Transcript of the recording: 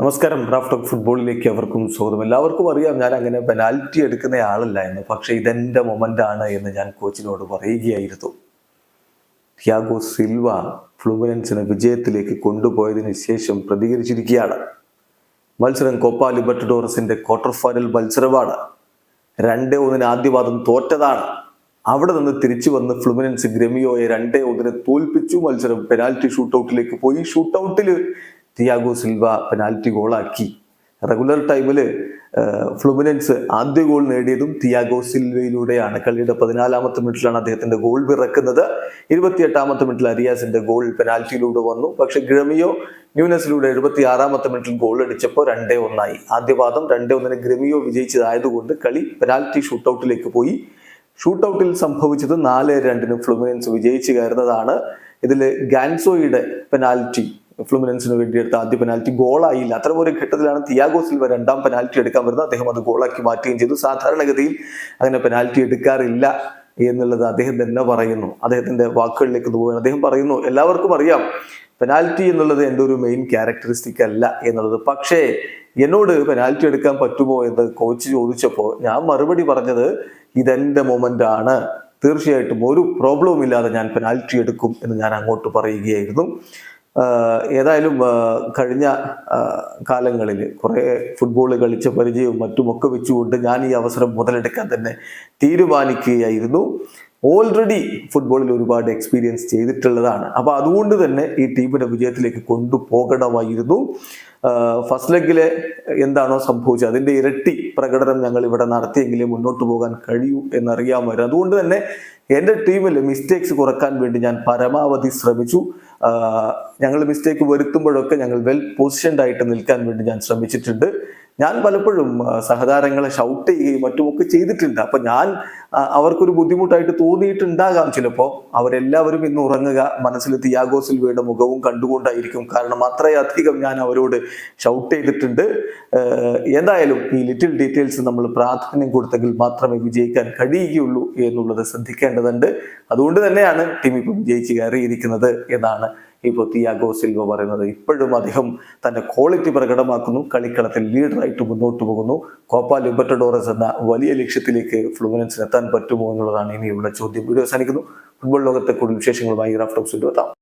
നമസ്കാരം draft of ഫുട്ബോളിലേക്ക് അവർക്കും സ്വാഗതം. എല്ലാവർക്കും അറിയാം ഞാൻ അങ്ങനെ പെനാൽറ്റി എടുക്കുന്ന ആളല്ല എന്ന്. പക്ഷേ ഇതെന്റെ മൊമെന്റ് ആണ് എന്ന് ഞാൻ കോച്ചിനോട് പറയുകയായിരുന്നു. ത്യാഗോ സിൽവ ഫ്ലുമിനൻസിനെ വിജയത്തിലേക്ക് കൊണ്ടുപോയതിനു ശേഷം പ്രതികരിച്ചിരിക്കുകയാണ്. മത്സരം കോപ്പ ലിബർട്ടഡോറസിന്റെ ക്വാർട്ടർ ഫൈനൽ മത്സരമാണ്. രണ്ടേ ഒന്നിന് ആദ്യവാദം തോറ്റതാണ്. അവിടെ നിന്ന് തിരിച്ചു വന്ന് ഫ്ലുമിനൻസ് ഗ്രമിയോയെ രണ്ടേ ഒന്നിനെ തോൽപ്പിച്ചു. മത്സരം പെനാൽറ്റി ഷൂട്ടൗട്ടിലേക്ക് പോയി. ഷൂട്ടൗട്ടിൽ തിയാഗോ സിൽവ പെനാൽറ്റി ഗോളാക്കി റെഗുലർ ടൈമിൽ ഫ്ലുമിനൻസ് ആദ്യ ഗോൾ നേടിയതും തിയാഗോ സിൽവയിലൂടെയാണ്. കളിയുടെ പതിനാലാമത്തെ മിനിറ്റിലാണ് അദ്ദേഹത്തിന്റെ ഗോൾ പിറക്കുന്നത് ഇരുപത്തിയെട്ടാമത്തെ മിനിറ്റിൽ അരിയാസിന്റെ ഗോൾ പെനാൽറ്റിയിലൂടെ വന്നു. പക്ഷെ ഗ്രമിയോ ന്യൂനസിലൂടെ എഴുപത്തി ആറാമത്തെ മിനിറ്റിൽ ഗോൾ അടിച്ചപ്പോൾ രണ്ടേ ഒന്നായി. ആദ്യപാദം രണ്ടേ ഒന്നിന് ഗ്രമിയോ വിജയിച്ചതായതുകൊണ്ട് കളി പെനാൽറ്റി ഷൂട്ടൗട്ടിലേക്ക് പോയി. ഷൂട്ടൗട്ടിൽ സംഭവിച്ചത് നാല് രണ്ടിന് ഫ്ലുമിനൻസ് വിജയിച്ചു കയറുന്നതാണ്. ഇതിൽ ഗാൻസോയുടെ പെനാൽറ്റി ഫ്ലുമിനൻസിന് വേണ്ടി എടുത്ത ആദ്യ പെനാൽറ്റി ഗോളായില്ല അത്തരം ഒരു ഘട്ടത്തിലാണ് തിയാഗോ സിൽവ രണ്ടാം പെനാൽറ്റി എടുക്കാൻ വരുന്നത്. അദ്ദേഹം അത് ഗോളാക്കി മാറ്റുകയും ചെയ്തു. സാധാരണഗതിയിൽ അങ്ങനെ പെനാൽറ്റി എടുക്കാറില്ല എന്നുള്ളത് അദ്ദേഹം തന്നെ പറയുന്നു. അദ്ദേഹത്തിന്റെ വാക്കുകളിലേക്ക് പോവുകയാണ്. അദ്ദേഹം പറയുന്നു എല്ലാവർക്കും അറിയാം പെനാൽറ്റി എന്നുള്ളത് എന്റെ ഒരു മെയിൻ ക്യാരക്ടറിസ്റ്റിക് അല്ല എന്നുള്ളത്. പക്ഷേ എന്നോട് പെനാൽറ്റി എടുക്കാൻ പറ്റുമോ എന്ന് കോച്ച് ചോദിച്ചപ്പോൾ ഞാൻ മറുപടി പറഞ്ഞത് ഇതെന്റെ മൊമെന്റ് ആണ്. തീർച്ചയായിട്ടും ഒരു പ്രോബ്ലവും ഇല്ലാതെ ഞാൻ പെനാൽറ്റി എടുക്കും എന്ന് ഞാൻ അങ്ങോട്ട് പറയുകയായിരുന്നു. ഏതായാലും കഴിഞ്ഞ കാലങ്ങളിൽ കുറേ ഫുട്ബോൾ കളിച്ച പരിചയവും മറ്റുമൊക്കെ വെച്ചുകൊണ്ട് ഞാൻ ഈ അവസരം മുതലെടുക്കാൻ തന്നെ തീരുമാനിക്കുകയായിരുന്നു. ഓൾറെഡി ഫുട്ബോളിൽ ഒരുപാട് എക്സ്പീരിയൻസ് ചെയ്തിട്ടുള്ളതാണ്. അപ്പോൾ അതുകൊണ്ട് തന്നെ ഈ ടീമിനെ വിജയത്തിലേക്ക് കൊണ്ടുപോകണമായിരുന്നു. ഫസ്റ്റ് ലെഗിലെ എന്താണോ സംഭവിച്ചത്? അതിന്റെ ഇരട്ടി പ്രകടനം ഞങ്ങൾ ഇവിടെ നടത്തിയെങ്കിലേ മുന്നോട്ട് പോകാൻ കഴിയൂ എന്നറിയാമായിരുന്നു. അതുകൊണ്ട് തന്നെ എന്റെ ടീമിൽ മിസ്റ്റേക്സ് കുറയ്ക്കാൻ വേണ്ടി ഞാൻ പരമാവധി ശ്രമിച്ചു. ഞങ്ങൾ മിസ്റ്റേക്ക് വരുത്തുമ്പോഴൊക്കെ ഞങ്ങൾ വെൽ പൊസിഷൻഡ് ആയിട്ട് നിൽക്കാൻ വേണ്ടി ഞാൻ ശ്രമിച്ചിട്ടുണ്ട്. ഞാൻ പലപ്പോഴും സഹതാരങ്ങളെ ഷൗട്ട് ചെയ്യുകയും മറ്റുമൊക്കെ ചെയ്തിട്ടുണ്ട്. അപ്പൊ ഞാൻ അവർക്കൊരു ബുദ്ധിമുട്ടായിട്ട് തോന്നിയിട്ടുണ്ടാകാം ചിലപ്പോൾ അവരെല്ലാവരും ഇന്ന് ഉറങ്ങുക മനസ്സിൽ തിയാഗോ സിൽവയുടെ മുഖവും കണ്ടുകൊണ്ടായിരിക്കും. കാരണം അത്രയധികം ഞാൻ അവരോട് ഷൗട്ട് ചെയ്തിട്ടുണ്ട്. എന്തായാലും ഈ ലിറ്റിൽ ഡീറ്റെയിൽസ് നമ്മൾ പ്രാധാന്യം കൊടുത്തെങ്കിൽ മാത്രമേ വിജയിക്കാൻ കഴിയുകയുള്ളൂ എന്നുള്ളത് ശ്രദ്ധിക്കേണ്ടതുണ്ട്. അതുകൊണ്ട് തന്നെയാണ് ടീം ഇപ്പം വിജയിച്ച് കയറിയിരിക്കുന്നത് എന്നാണ് ഇപ്പോൾ തിയാഗോ സിൽവ പറയുന്നത് ഇപ്പോഴും അദ്ദേഹം തന്റെ ക്വാളിറ്റി പ്രകടമാക്കുന്നു. കളിക്കളത്തിൽ ലീഡറായിട്ട് മുന്നോട്ട് പോകുന്നു. കോപ്പ ലിബർട്ടഡോറസ് എന്ന വലിയ ലക്ഷ്യത്തിലേക്ക് ഫ്ലുമിനൻസിന് എത്താൻ പറ്റുമോ എന്നുള്ളതാണ് ഇനിയുള്ള ചോദ്യം. വീഡിയോ അവസാനിക്കുന്നു. ഫുട്ബോൾ ലോകത്തെ കൂടുതൽ വിശേഷങ്ങളുമായി റാഫ്റ്റോക്സ് എത്താം